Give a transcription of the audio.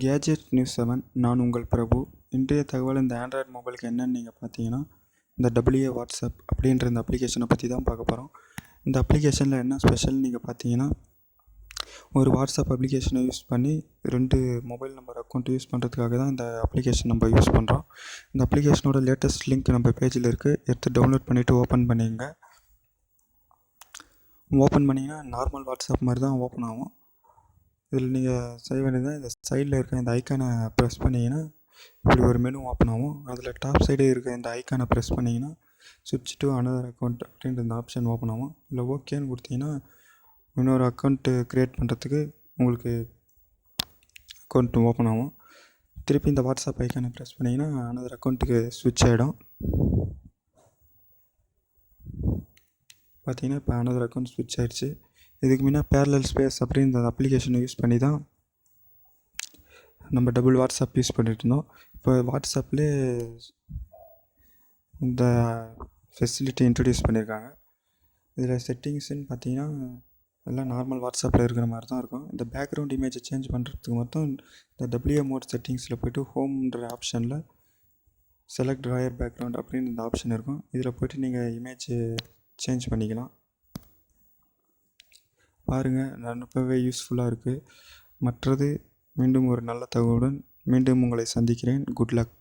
Gadget news seven நான் உங்கள் பிரபு. இன்றைய தகவல் இந்த ஆண்ட்ராய்டு மொபைலுக்கு என்னென்னு நீங்கள் பார்த்தீங்கன்னா இந்த டபிள்யூஏ வாட்ஸ்அப் அப்படின்ற இந்த அப்ளிகேஷனை பற்றி தான் பார்க்க போகிறோம் இந்த அப்ளிகேஷனில் என்ன ஸ்பெஷல் நீங்கள் பார்த்தீங்கன்னா ஒரு வாட்ஸ்அப் அப்ளிகேஷனை யூஸ் பண்ணி ரெண்டு மொபைல் நம்பர் அக்கௌண்ட் யூஸ் பண்ணுறதுக்காக தான் இந்த அப்ளிகேஷன் நம்ம யூஸ் பண்ணுறோம் இந்த அப்ளிகேஷனோட லேட்டஸ்ட் லிங்க் நம்ம பேஜில் இருக்குது எடுத்து டவுன்லோட் பண்ணிவிட்டு ஓப்பன் பண்ணிங்க ஓப்பன் பண்ணிங்கன்னா நார்மல் வாட்ஸ்அப் மாதிரி தான் ஓப்பன் ஆகும். இதில் நீங்கள் செய்ய வேண்டியது இந்த சைடில் இருக்க இந்த ஐக்கானை ப்ரெஸ் பண்ணிங்கன்னா இப்படி ஒரு மெனு ஓப்பன் ஆகும். அதில் டாப் சைடே இருக்க இந்த ஐக்கானை ப்ரெஸ் பண்ணிங்கன்னா சுவிட்ச் டு அனதர் அக்கௌண்ட் அப்படின்ற இந்த ஆப்ஷன் ஓப்பன் ஆகும். இல்லை ஓகேன்னு கொடுத்தீங்கன்னா இன்னொரு அக்கௌண்ட்டு க்ரியேட் பண்ணுறதுக்கு உங்களுக்கு அக்கௌண்ட் ஓப்பன் ஆகும். திருப்பி இந்த வாட்ஸ்அப் ஐக்கானை ப்ரெஸ் பண்ணிங்கன்னா அனதர் அக்கௌண்ட்டுக்கு ஸ்விட்ச் ஆகிடும் பார்த்தீங்கன்னா இப்போ அனதர் அக்கௌண்ட் ஸ்விட்ச் ஆகிடுச்சு இதுக்கு முன்னே பேரலல் ஸ்பேஸ் அப்படின்னு அந்த அப்ளிகேஷனை யூஸ் பண்ணி தான் நம்ம டபுள் வாட்ஸ்அப் யூஸ் பண்ணிகிட்டு இருந்தோம். இப்போ வாட்ஸ்அப்லேயே இந்த ஃபெசிலிட்டி இன்ட்ரடியூஸ் பண்ணியிருக்காங்க இதில் செட்டிங்ஸ்ன்னு பார்த்தீங்கன்னா எல்லாம் நார்மல் வாட்ஸ்அப்பில் இருக்கிற மாதிரி தான் இருக்கும். இந்த பேக்ரவுண்ட் இமேஜை சேஞ்ச் பண்ணுறதுக்கு மட்டும் இந்த டபிள்யூ மோட் செட்டிங்ஸில் போய்ட்டு ஹோம்ன்ற ஆப்ஷனில் செலக்ட் ராயர் பேக்ரவுண்ட் அப்படின்னு இந்த ஆப்ஷன் இருக்கும். இதில் போய்ட்டு நீங்கள் இமேஜ் சேஞ்ச் பண்ணிக்கலாம். பாருங்கள் ரொம்பவே யூஸ்ஃபுல்லாக இருக்குது மற்றது மீண்டும் ஒரு நல்ல தகவலுடன் மீண்டும் உங்களை சந்திக்கிறேன். Good luck